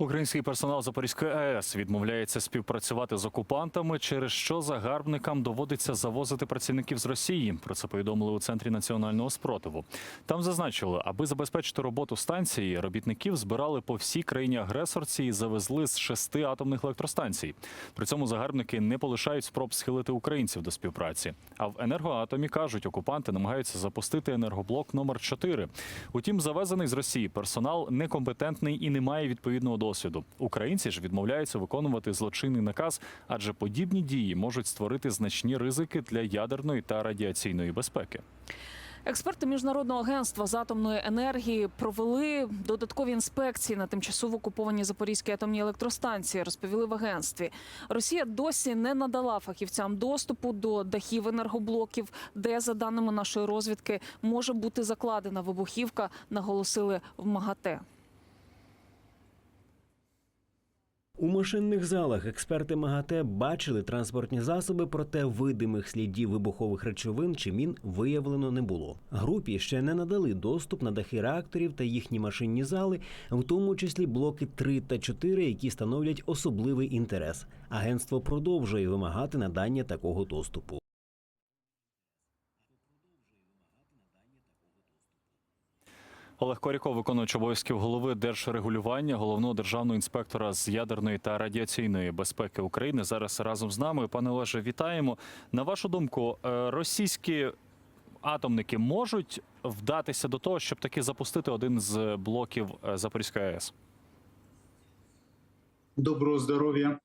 Український персонал Запорізької АЕС відмовляється співпрацювати з окупантами, через що загарбникам доводиться завозити працівників з Росії. Про це повідомили у центрі національного спротиву. Там зазначили, аби забезпечити роботу станції, робітників збирали по всій країні агресорці і завезли з шести атомних електростанцій. При цьому загарбники не полишають спроб схилити українців до співпраці. А в енергоатомі кажуть, окупанти намагаються запустити енергоблок номер 4 Утім, завезений з Росії персонал некомпетентний і не має відповідного досвіду. Українці ж відмовляються виконувати злочинний наказ, адже подібні дії можуть створити значні ризики для ядерної та радіаційної безпеки. Експерти міжнародного агентства з атомної енергії провели додаткові інспекції на тимчасово окупованій Запорізькій атомній електростанції. Розповіли в агентстві. Росія досі не надала фахівцям доступу до дахів енергоблоків, де, за даними нашої розвідки, може бути закладена вибухівка. Наголосили в МАГАТЕ. У машинних залах експерти МАГАТЕ бачили транспортні засоби, проте видимих слідів вибухових речовин чи мін виявлено не було. Групі ще не надали доступ на дахи реакторів та їхні машинні зали, в тому числі блоки 3 та 4, які становлять особливий інтерес. Агентство продовжує вимагати надання такого доступу. Олег Коріков, виконуючий обов'язків голови держрегулювання, головного державного інспектора з ядерної та радіаційної безпеки України, зараз разом з нами. Пане Олеже, вітаємо. На вашу думку, е, російські атомники можуть вдатися до того, щоб таки запустити один з блоків е, Запорізької АЕС? Доброго здоров'я.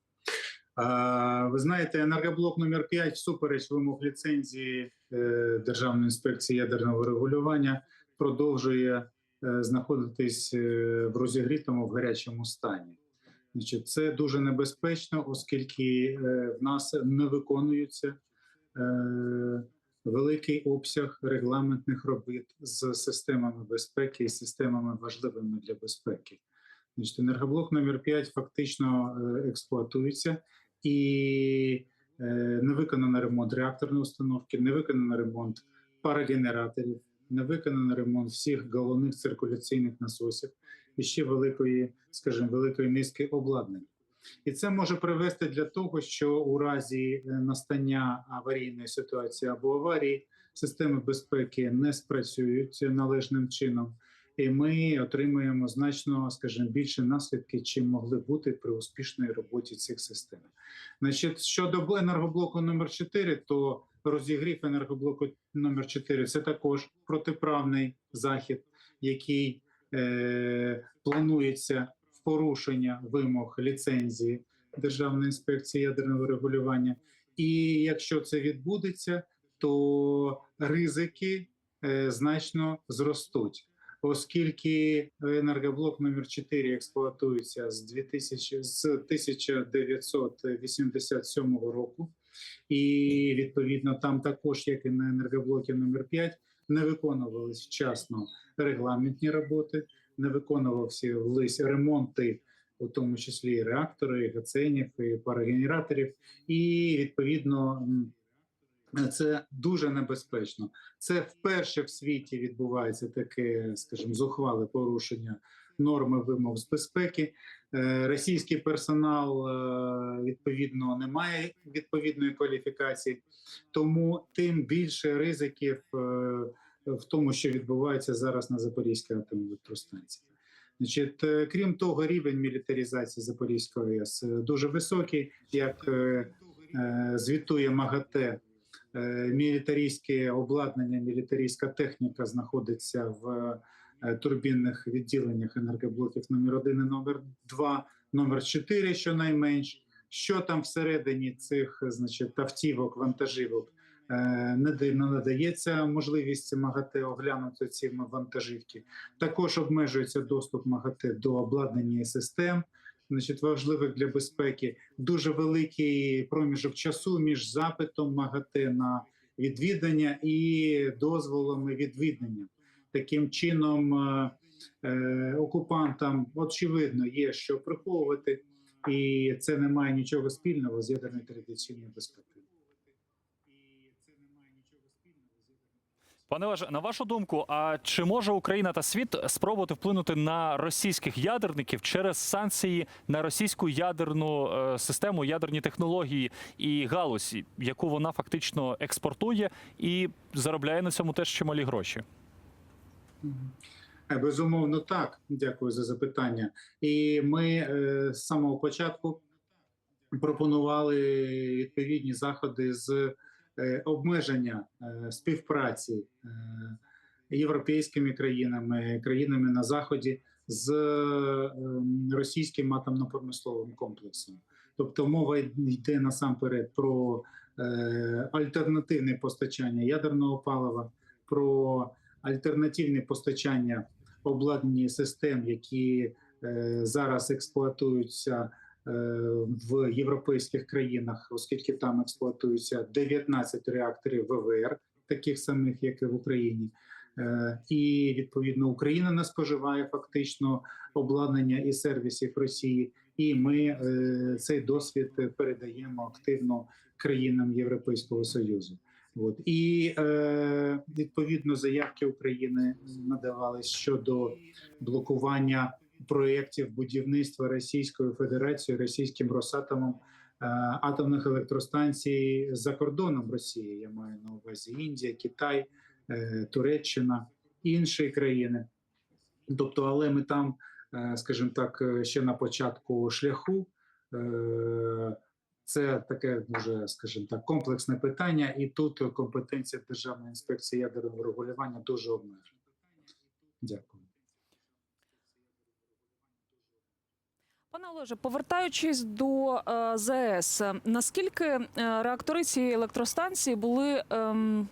Ви знаєте, енергоблок номер 5 всупереч вимог ліцензії е, Державної інспекції ядерного регулювання продовжує е, знаходитись е, в розігрітому в гарячому стані. Значить, це дуже небезпечно, оскільки е, в нас не виконується е, великий обсяг регламентних робіт з системами безпеки і системами важливими для безпеки. Значить, енергоблок номер 5 фактично е, експлуатується і е, не виконано ремонт реакторної установки, не виконано ремонт парогенераторів, не виконано ремонт всіх головних циркуляційних насосів і ще великої, скажімо, великої низки обладнань. І це може привести для того, що у разі е, настання аварійної ситуації або аварії системи безпеки не спрацюють належним чином і ми отримуємо значно, скажімо, більше наслідки, чим могли бути при успішній роботі цих систем. Значить, щодо енергоблоку номер 4 то розігрів енергоблоку номер 4 це також протиправний захід, який е, планується в порушення вимог ліцензії Державної інспекції ядерного регулювання. І якщо це відбудеться, то ризики е, значно зростуть оскільки енергоблок номер 4 експлуатується з 2000, з 1987 року, і відповідно там також, як і на енергоблокі номер 5 не виконувалися вчасно регламентні роботи, не виконувався ремонти, у тому числі і реактори, і гаценів, і парогенераторів, і відповідно. Це дуже небезпечно. Це вперше в світі відбувається таке, скажімо, зухвале порушення норми вимог з безпеки. Е, Російський персонал е, відповідно не має відповідної кваліфікації, тому тим більше ризиків е, в тому, що відбувається зараз на Запорізькій атомній електростанції. Значить, крім того, рівень мілітаризації Запорізької АЕС дуже високий, як звітує МАГАТЕ. Е, Мілітарійське обладнання, мілітарійська техніка знаходиться в е, турбінних відділеннях енергоблоків номер 1 і номер 2, номер 4 щонайменш. Що там всередині цих значить, автівок, вантажівок не не надається можливість МАГАТЕ оглянути ці вантажівки. Також обмежується доступ МАГАТЕ до обладнання і систем значить, важливих для безпеки. Дуже великий проміжок часу між запитом МАГАТЕ на відвідання і дозволами відвідання. Таким чином, е, е, окупантам очевидно є що приховувати, і це не має нічого спільного з ядерною традиційною безпекою. Пане Олеже, на вашу думку, а чи може Україна та світ спробувати вплинути на російських ядерників через санкції на російську ядерну е, систему, ядерні технології і галузь, яку вона фактично експортує і заробляє на цьому теж чималі гроші? Е, Безумовно, так. Дякую за запитання. І ми е, з самого початку пропонували відповідні заходи з обмеження е, співпраці е, європейськими країнами, країнами на заході з е, російським атомно-промисловим комплексом. Тобто мова йде насамперед про е, альтернативне постачання ядерного палива, про альтернативне постачання обладнані систем, які е, зараз експлуатуються е, в європейських країнах, оскільки там експлуатуються 19 реакторів ВВР, таких самих, як і в Україні. Е, І відповідно Україна не споживає фактично обладнання і сервісів Росії, і ми е, цей досвід передаємо активно країнам Європейського Союзу. От і е, відповідно заявки України надавались щодо блокування проєктів будівництва Російською Федерацією, російським Росатомом е, атомних електростанцій за кордоном Росії. Я маю на увазі Індія, Китай, е, Туреччина, інші країни. Тобто, але ми там, е, скажімо так, ще на початку шляху. Це таке дуже, скажімо так, комплексне питання, і тут компетенція Державної інспекції ядерного регулювання дуже обмежена. Дякую. Пане Олеже, повертаючись до е, е, наскільки е, реактори цієї електростанції були ем,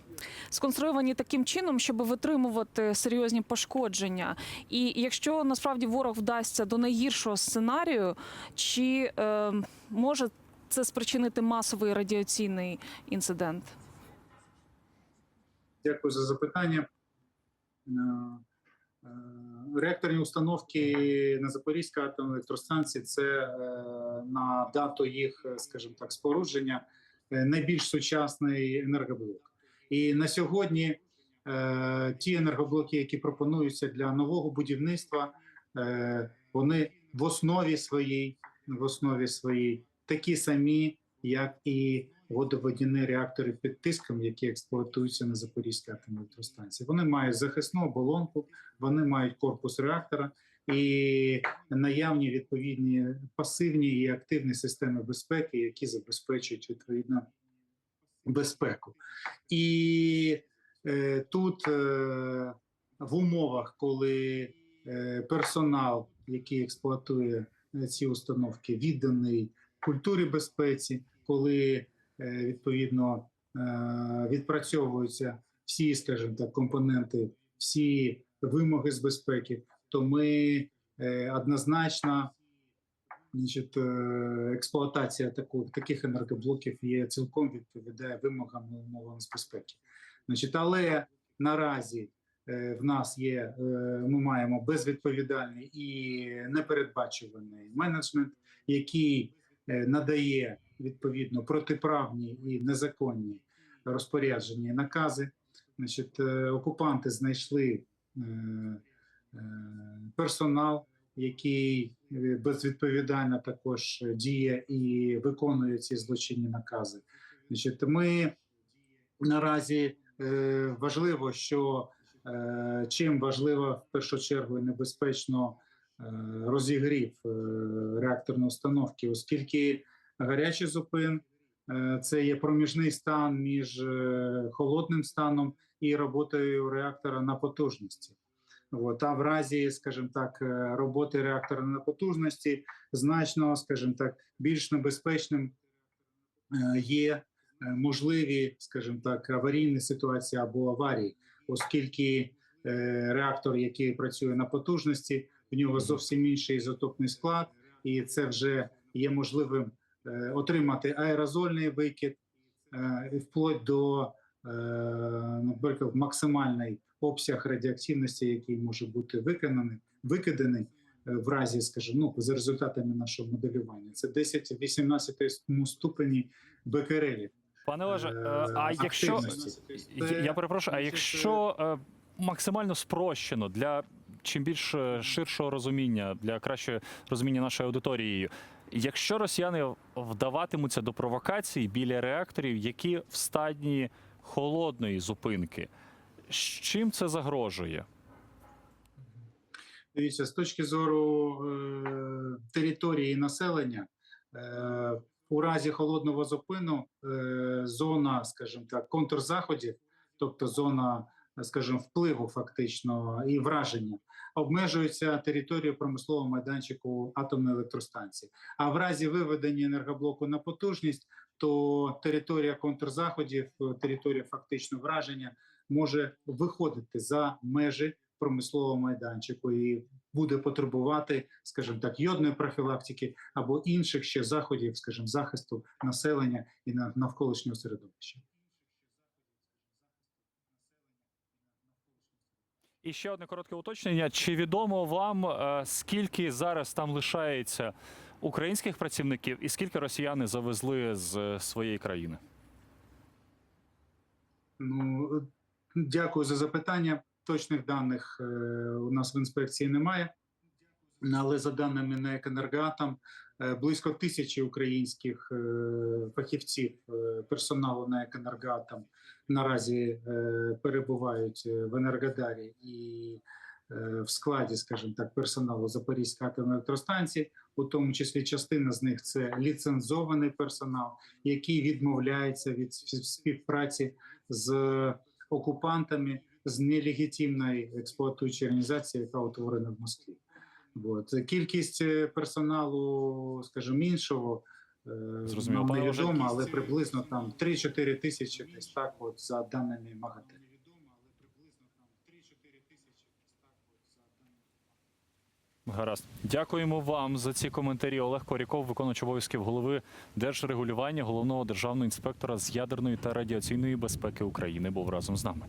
сконструйовані таким чином, щоб витримувати серйозні пошкодження? І якщо насправді ворог вдасться до найгіршого сценарію, чи е, може це спричинити масовий радіаційний інцидент? Дякую за запитання. Реакторні установки на Запорізькій атомній електростанції це е, на дату їх, е, скажімо так, спорудження е, найбільш сучасний енергоблок. І на сьогодні ті енергоблоки, які пропонуються для нового будівництва, вони в основі своїй, в основі своїй такі самі, як і водоводяні реактори під тиском, які експлуатуються на Запорізькій атомній електростанції. Вони мають захисну оболонку, вони мають корпус реактора і наявні відповідні пасивні і активні системи безпеки, які забезпечують відповідно безпеку. І е, тут е, в умовах, коли е, персонал, який експлуатує е, ці установки, відданий культурі безпеці, коли відповідно е, відпрацьовуються всі, скажімо так, компоненти, всі вимоги з безпеки, то ми е, однозначно значить, е, експлуатація таку, таких енергоблоків є цілком відповідає вимогам умовам з безпеки. Значить, але наразі е, в нас є, е, ми маємо безвідповідальний і непередбачуваний менеджмент, який е, надає відповідно протиправні і незаконні розпорядження і накази. Значить, е, окупанти знайшли е, е, персонал, який безвідповідально також діє і виконує ці злочинні накази. Значить, ми наразі важливо, що чим важливо в першу чергу небезпечно розігрів реакторної установки, оскільки гарячий зупин е, це є проміжний стан між е, холодним станом і роботою реактора на потужності. От, а в разі, скажімо так, е, роботи реактора на потужності значно, скажімо так, більш небезпечним є можливі, скажімо так, аварійні ситуації або аварії, оскільки реактор, який працює на потужності, в нього зовсім інший ізотопний склад, і це вже є можливим отримати аерозольний викид, е, і вплоть до, е, наприклад, максимальний обсяг радіоактивності, який може бути виконаний, викиданий е, в разі, скажімо, ну, за результатами нашого моделювання. Це 10 в 18 ступені бекерелів. Пане Олеже, е, е, а якщо. Я- Це, Я перепрошую, а якщо е, максимально спрощено для чим більш е, ширшого розуміння, для кращого розуміння нашої аудиторії, якщо росіяни вдаватимуться до провокацій біля реакторів, які в стадії холодної зупинки, з чим це загрожує? Дивіться, з точки зору е, території населення, е, у разі холодного зупину е, зона, скажімо так, контрзаходів, тобто зона, скажімо, впливу фактично і враження, обмежується територією промислового майданчику атомної електростанції. А в разі виведення енергоблоку на потужність, то територія контрзаходів, територія фактично враження може виходити за межі промислового майданчику і буде потребувати, скажімо так, йодної профілактики або інших ще заходів, скажімо, захисту населення і навколишнього середовища. І ще одне коротке уточнення: чи відомо вам е, скільки зараз там лишається українських працівників, і скільки росіяни завезли з е, своєї країни? Ну е, дякую за запитання. Точних даних у нас в інспекції немає. Але за даними НЕК «Енергоатом», е, близько тисячі українських е, фахівців е, персоналу НЕК «Енергоатом» наразі перебувають в Енергодарі і в складі, скажімо так, персоналу Запорізької атомної електростанції, у тому числі частина з них це ліцензований персонал, який відмовляється від співпраці з окупантами з нелегітимної експлуатуючої організації, яка утворена в Москві. От. Кількість е, персоналу, скажімо, іншого е, Зрозуміло. нам невідома, але приблизно там 3-4 тисячі десь так, от за даними МАГАТЕ. Гаразд. Дякуємо вам за ці коментарі. Олег Коріков, виконувач обов'язків голови Держрегулювання головного державного інспектора з ядерної та радіаційної безпеки України, був разом з нами.